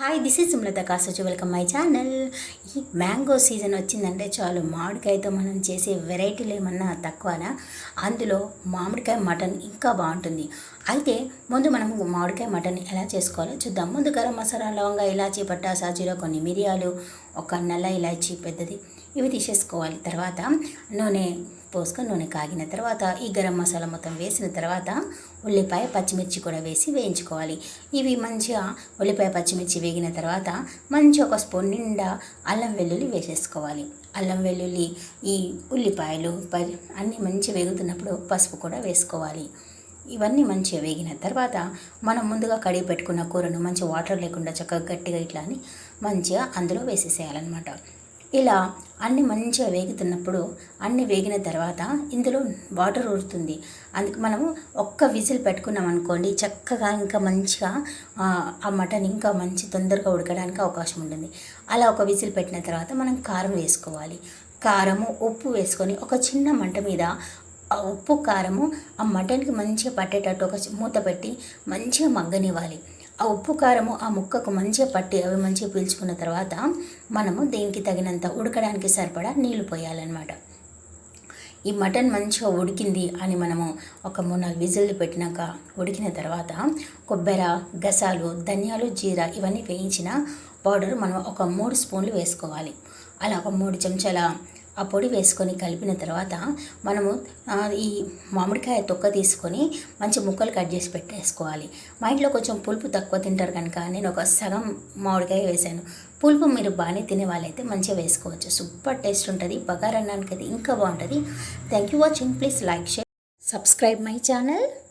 Hi this is Sumalatha కాసొచ్చు welcome my channel ఈ mango season వచ్చిందంటే చాలు. మామిడికాయతో మనం చేసే వెరైటీలు ఏమన్నా తక్కువనా? అందులో మామిడికాయ మటన్ ఇంకా బాగుంటుంది. అయితే ముందు మనం మామిడికాయ మటన్ ఎలా చేసుకోవాలో చూద్దాం. ముందు గరం మసాలా లవంగా ఇలాచీ పట్టా సాజీలో కొన్ని మిరియాలు ఒక నల్ల ఇలాచీ పెద్దది. ఇవి తీసేసుకోవాలి. తర్వాత నూనె పోసుకొని నూనె కాగిన తర్వాత ఈ గరం మసాలా మొత్తం వేసిన తర్వాత ఉల్లిపాయ పచ్చిమిర్చి కూడా వేసి వేయించుకోవాలి. ఇవి మంచిగా ఉల్లిపాయ పచ్చిమిర్చి వేగిన తర్వాత మంచి ఒక స్పూన్ నిండా అల్లం వెల్లుల్లి వేసేసుకోవాలి. అల్లం వెల్లుల్లి ఈ ఉల్లిపాయలు ప- అన్నీ మంచి వేగుతున్నప్పుడు పసుపు కూడా వేసుకోవాలి. ఇవన్నీ మంచిగా వేగిన తర్వాత మనం ముందుగా కడిగి పెట్టుకున్న కూరను మంచి వాటర్ లేకుండా చక్కగా గట్టిగా ఇట్లా అని మంచిగా అందులో వేసేసేయాలన్నమాట. ఇలా అన్ని మంచిగా వేగుతున్నప్పుడు అన్ని వేగిన తర్వాత ఇందులో వాటర్ ఊరుతుంది. అందుకు మనము ఒక్క విజిల్ పెట్టుకున్నాం అనుకోండి చక్కగా ఇంకా మంచిగా ఆ, మటన్ ఇంకా మంచి తొందరగా ఉడకడానికి అవకాశం ఉంటుంది. అలా ఒక విజిల్ పెట్టిన తర్వాత మనం కారం వేసుకోవాలి. కారము ఉప్పు వేసుకొని ఒక చిన్న మంట మీద ఆ ఉప్పు కారము ఆ మటన్కి మంచిగా పట్టేటట్టు ఒక మూత పెట్టి మంచిగా మగ్గనివ్వాలి. ఆ ఉప్పు కారము ఆ ముక్కకు మంచిగా పట్టి అవి మంచిగా పీల్చుకున్న తర్వాత మనము దీనికి తగినంత ఉడకడానికి సరిపడా నీళ్ళు పోయాలన్నమాట. ఈ మటన్ మంచిగా ఉడికింది అని మనము ఒక మూడు నాలుగు విజిల్లు పెట్టినాక ఉడికిన తర్వాత కొబ్బెర గసాలు ధనియాలు జీరా ఇవన్నీ వేయించిన పౌడర్ మనం ఒక మూడు స్పూన్లు వేసుకోవాలి. అలా ఒక మూడు చెంచాల ఆ పొడి వేసుకొని కలిపిన తర్వాత మనము ఈ మామిడికాయ తొక్క తీసుకొని మంచి ముక్కలు కట్ చేసి పెట్టేసుకోవాలి. మా ఇంట్లో కొంచెం పులుపు తక్కువ తింటారు కనుక నేను ఒక సగం మామిడికాయ వేసాను. పులుపు మీరు బాగానే తినే వాళ్ళైతే మంచిగా వేసుకోవచ్చు. సూపర్ టేస్ట్ ఉంటుంది బగారన్నానికి అది ఇంకా బాగుంటుంది. Thank you watching please like share subscribe my channel